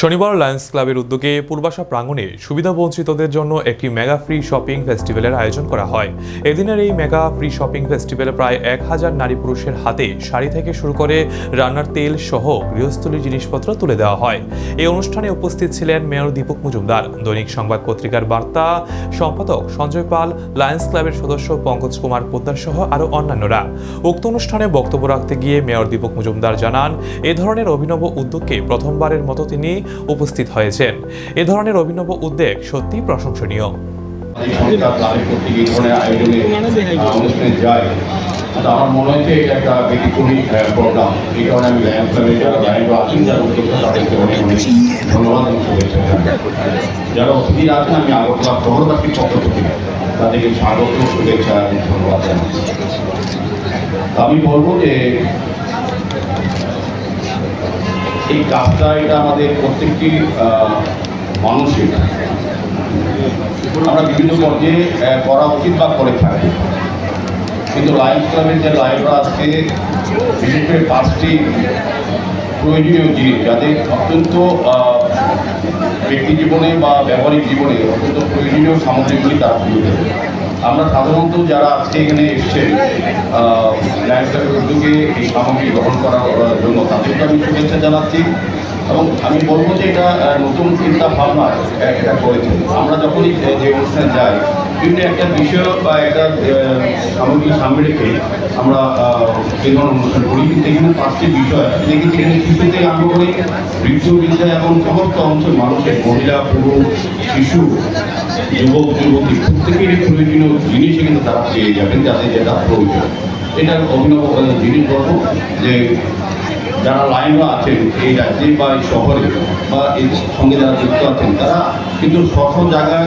শনিবার লায়ন্স ক্লাবের উদ্যোগে পূর্বাশা প্রাঙ্গণে সুবিধাবঞ্চিতদের জন্য একটি মেগা ফ্রি শপিং ফেস্টিভ্যালের আয়োজন করা হয়। এদিনের এই মেগা ফ্রি শপিং ফেস্টিভ্যালে প্রায় এক হাজার নারী পুরুষের হাতে শাড়ি থেকে শুরু করে রান্নার তেল সহ গৃহস্থলী জিনিসপত্র তুলে দেওয়া হয়। এই অনুষ্ঠানে উপস্থিত ছিলেন মেয়র দীপক মজুমদার, দৈনিক সংবাদ পত্রিকার বার্তা সম্পাদক সঞ্জয় পাল, লায়ন্স ক্লাবের সদস্য পঙ্কজ কুমার পোদ্দার সহ আরও অন্যান্যরা। উক্ত অনুষ্ঠানে বক্তব্য রাখতে গিয়ে মেয়র দীপক মজুমদার জানান, এ ধরনের অভিনব উদ্যোগকে প্রথমবারের মতো তিনি উপস্থিত হয়েছেন এ ধরনের অভিনব উদ্যোগ সত্যি প্রশংসনীয়। যারা আমি বলব যে এই কাজটা এটা আমাদের প্রত্যেকটি মানুষের। আমরা বিভিন্ন পর্যায়ে করা উচিত বা করে থাকি। কিন্তু লায়ন্স ক্লাবের যে লাইভরা আজকে বিশেষ করে পাঁচটি প্রয়োজনীয় জিনিস, যাদের অত্যন্ত ব্যক্তি জীবনে বা ব্যবহারিক জীবনে অত্যন্ত প্রয়োজনীয় সামগ্রীগুলি তারা তুলে আমরা সাধারণত যারা আজকে এখানে এসছেন লায়ন্স উদ্যোগে এই সামগ্রী গ্রহণ করার জন্য তাদেরকে আমি শুভেচ্ছা জানাচ্ছি এবং আমি বলব যে এটা নতুন চিন্তা ভাবনা এটা করেছেন আমরা যখনই যে- যে অনুষ্ঠানে যাই বিভিন্ন একটা বিষয় বা একটা সামগ্রী সামনে রেখে আমরা আহ, ধরনের অনুষ্ঠান করি কিন্তু এখানে পাঁচটি বিষয়। দেখি এখানে শিশু থেকে আরম্ভ করে বৃদ্ধ বৃদ্ধা এবং সমস্ত অঞ্চল মানুষের মহিলা পুরুষ শিশু যুবক যুবতী প্রত্যেকেরই প্রয়োজনীয় জিনিস কিন্তু তারা পেয়ে যাবেন যাতে যেটা প্রয়োজন এটার অভিনব জিনিস বলব যে যারা লাইনও আছেন এই রাজ্যে বা এই শহরে বা এর সঙ্গে যারা যুক্ত আছেন তারা কিন্তু সকল জায়গায়